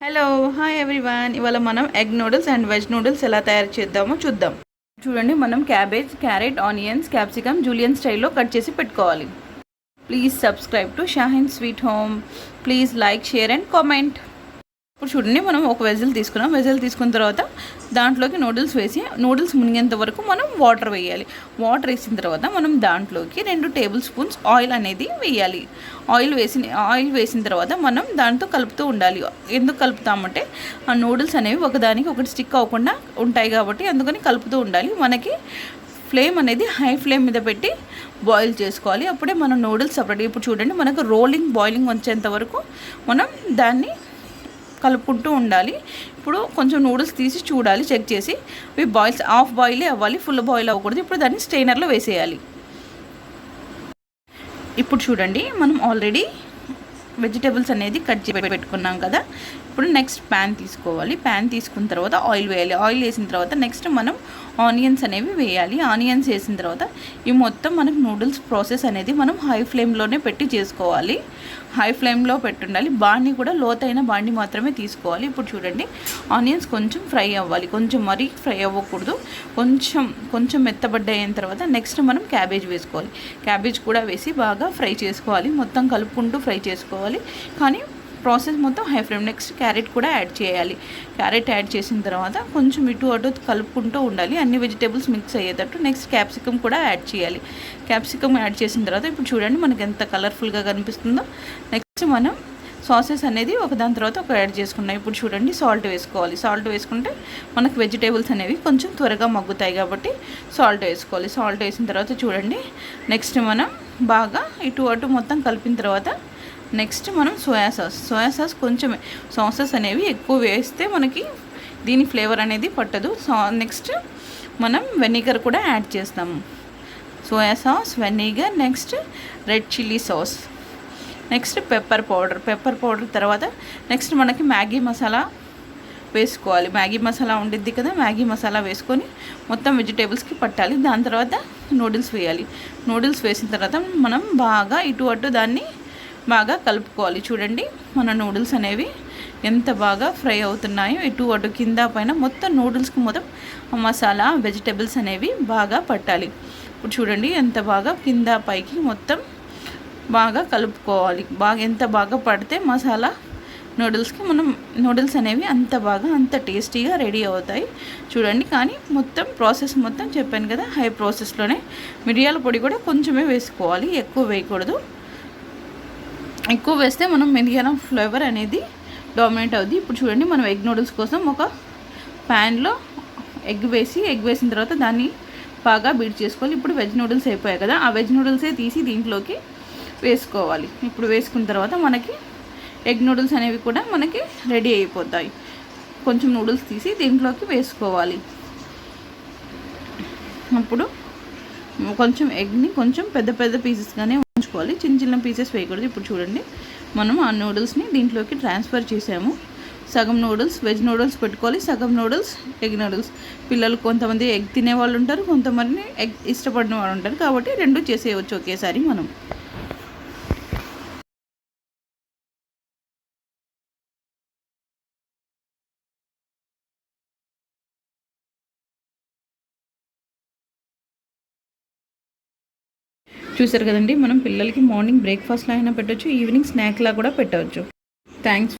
Hello hi everyone ఇవాళ మనం egg noodles and veg noodles ఎలా తయారు చేద్దామో చూద్దాం. చూడండి మనం cabbage carrot onions capsicum julienne స్టైల్లో కట్ చేసి పెట్టుకోవాలి. Please subscribe to Shahin sweet home please like share and comment ఇప్పుడు చూడండి మనం ఒక వెజల్ తీసుకున్నాం. వెజల్ తీసుకున్న తర్వాత దాంట్లోకి నూడిల్స్ వేసి నూడిల్స్ మునిగేంత వరకు మనం వాటర్ వేయాలి. వాటర్ వేసిన తర్వాత మనం దాంట్లోకి రెండు టేబుల్ స్పూన్స్ ఆయిల్ అనేది వేయాలి. ఆయిల్ వేసిన ఆయిల్ వేసిన తర్వాత మనం దాంతో కలుపుతూ ఉండాలి. ఎందుకు కలుపుతామంటే ఆ నూడిల్స్ అనేవి ఒకదానికి ఒకటి స్టిక్ అవ్వకుండా ఉంటాయి కాబట్టి అందుకని కలుపుతూ ఉండాలి. మనకి ఫ్లేమ్ అనేది హై ఫ్లేమ్ మీద పెట్టి బాయిల్ చేసుకోవాలి. అప్పుడే మనం నూడిల్స్ సపరేట్ ఇప్పుడు చూడండి మనకు రోలింగ్ బాయిలింగ్ వచ్చేంత వరకు మనం దాన్ని కలుపుకుంటూ ఉండాలి. ఇప్పుడు కొంచెం నూడిల్స్ తీసి చూడాలి చెక్ చేసి. ఇవి బాయిల్స్ హాఫ్ బాయిలే అవ్వాలి ఫుల్ బాయిల్ అవ్వకూడదు. ఇప్పుడు దాన్ని స్టెయినర్లో వేసేయాలి. ఇప్పుడు చూడండి మనం ఆల్రెడీ వెజిటేబుల్స్ అనేది కట్ చేసి పెట్టుకున్నాం కదా. ఇప్పుడు నెక్స్ట్ ప్యాన్ తీసుకోవాలి. ప్యాన్ తీసుకున్న తర్వాత ఆయిల్ వేయాలి. ఆయిల్ వేసిన తర్వాత నెక్స్ట్ మనం ఆనియన్స్ అనేవి వేయాలి. ఆనియన్స్ వేసిన తర్వాత ఈ మొత్తం మనకు నూడిల్స్ ప్రాసెస్ అనేది మనం హై ఫ్లేమ్లోనే పెట్టి చేసుకోవాలి. హై ఫ్లేమ్లో పెట్టుండాలి. బాండి కూడా లోతైన బాండి మాత్రమే తీసుకోవాలి. ఇప్పుడు చూడండి ఆనియన్స్ కొంచెం ఫ్రై అవ్వాలి. కొంచెం మరీ ఫ్రై అవ్వకూడదు. కొంచెం కొంచెం మెత్తబడ్డ అయిన తర్వాత నెక్స్ట్ మనం క్యాబేజ్ వేసుకోవాలి. క్యాబేజ్ కూడా వేసి బాగా ఫ్రై చేసుకోవాలి. మొత్తం కలుపుకుంటూ ఫ్రై చేసుకోవాలి. కానీ ప్రాసెస్ మొత్తం హై ఫ్లేమ్. నెక్స్ట్ క్యారెట్ కూడా యాడ్ చేయాలి. క్యారెట్ యాడ్ చేసిన తర్వాత కొంచెం ఇటు అటు కలుపుకుంటూ ఉండాలి. అన్ని వెజిటేబుల్స్ మిక్స్ అయ్యేటట్టు నెక్స్ట్ క్యాప్సికమ్ కూడా యాడ్ చేయాలి. క్యాప్సికమ్ యాడ్ చేసిన తర్వాత ఇప్పుడు చూడండి మనకి ఎంత కలర్ఫుల్గా కనిపిస్తుందో. నెక్స్ట్ మనం సాసెస్ అనేది ఒక దాని తర్వాత ఒక యాడ్ చేసుకున్నాం. ఇప్పుడు చూడండి సాల్ట్ వేసుకోవాలి. సాల్ట్ వేసుకుంటే మనకు వెజిటేబుల్స్ అనేవి కొంచెం త్వరగా మగ్గుతాయి కాబట్టి సాల్ట్ వేసుకోవాలి. సాల్ట్ వేసిన తర్వాత చూడండి. నెక్స్ట్ మనం బాగా ఇటు అటు మొత్తం కలిపిన తర్వాత నెక్స్ట్ మనం సోయా సాస్. సోయా సాస్ కొంచెమే సాసెస్ అనేవి ఎక్కువ వేస్తే మనకి దీని ఫ్లేవర్ అనేది పట్టదు. సో నెక్స్ట్ మనం వెనిగర్ కూడా యాడ్ చేస్తాము. Soya sauce vinegar next red chilli sauce. Next pepper powder. Pepper powder తర్వాత నెక్స్ట్ మనకి మ్యాగీ మసాలా వేసుకోవాలి. మ్యాగీ మసాలా ఉండిద్ది కదా మ్యాగీ మసాలా వేసుకొని మొత్తం వెజిటేబుల్స్కి పట్టాలి. దాని తర్వాత నూడిల్స్ వేయాలి. నూడిల్స్ వేసిన తర్వాత మనం బాగా ఇటు అటు దాన్ని బాగా కలుపుకోవాలి. చూడండి మన నూడిల్స్ అనేవి ఎంత బాగా ఫ్రై అవుతున్నాయో ఇటు అటు కింద పైన మొత్తం నూడిల్స్కి మొత్తం మసాలా వెజిటేబుల్స్ అనేవి బాగా పట్టాలి. ఇప్పుడు చూడండి ఎంత బాగా కింద పైకి మొత్తం బాగా కలుపుకోవాలి. బాగా ఎంత బాగా పడితే మసాలా నూడిల్స్కి మనం నూడిల్స్ అనేవి అంత బాగా అంత టేస్టీగా రెడీ అవుతాయి. చూడండి కానీ మొత్తం ప్రాసెస్ మొత్తం చెప్పాను కదా హై ప్రాసెస్లోనే మిరియాల పొడి కూడా కొంచెమే వేసుకోవాలి ఎక్కువ వేయకూడదు. ఎక్కువ వేస్తే మనం మెరియాల ఫ్లేవర్ అనేది డామినేట్ అవుద్ది. ఇప్పుడు చూడండి మనం ఎగ్ నూడిల్స్ కోసం ఒక ప్యాన్లో ఎగ్ వేసి ఎగ్ వేసిన తర్వాత దాన్ని బాగా బీట్ చేసుకోవాలి. ఇప్పుడు వెజ్ నూడిల్స్ అయిపోయాయి కదా ఆ వెజ్ నూడిల్సే తీసి దీంట్లోకి వేసుకోవాలి. ఇప్పుడు వేసుకున్న తర్వాత మనకి ఎగ్ నూడిల్స్ అనేవి కూడా మనకి రెడీ అయిపోతాయి. కొంచెం నూడిల్స్ తీసి దీంట్లోకి వేసుకోవాలి. అప్పుడు కొంచెం ఎగ్ని కొంచెం పెద్ద పెద్ద పీసెస్గానే ఉంచుకోవాలి చిన్న చిన్న పీసెస్ వేయకూడదు. ఇప్పుడు చూడండి. మనం ఆ నూడిల్స్ని దీంట్లోకి ట్రాన్స్ఫర్ చేసాము. సగం నూడిల్స్ వెజ్ నూడిల్స్ పెట్టుకోవాలి. సగం నూడిల్స్ ఎగ్ నూడిల్స్. పిల్లలు కొంతమంది ఎగ్ తినే వాళ్ళు ఉంటారు. కొంతమంది ఎగ్ ఇష్టపడిన వాళ్ళు ఉంటారు. కాబట్టి రెండు చేసేయవచ్చు ఒకేసారి మనం. చూసారు కదండి మనం పిల్లలకి మార్నింగ్ బ్రేక్ఫాస్ట్లో అయినా పెట్టవచ్చు ఈవినింగ్ స్నాక్లా కూడా పెట్టవచ్చు. థ్యాంక్స్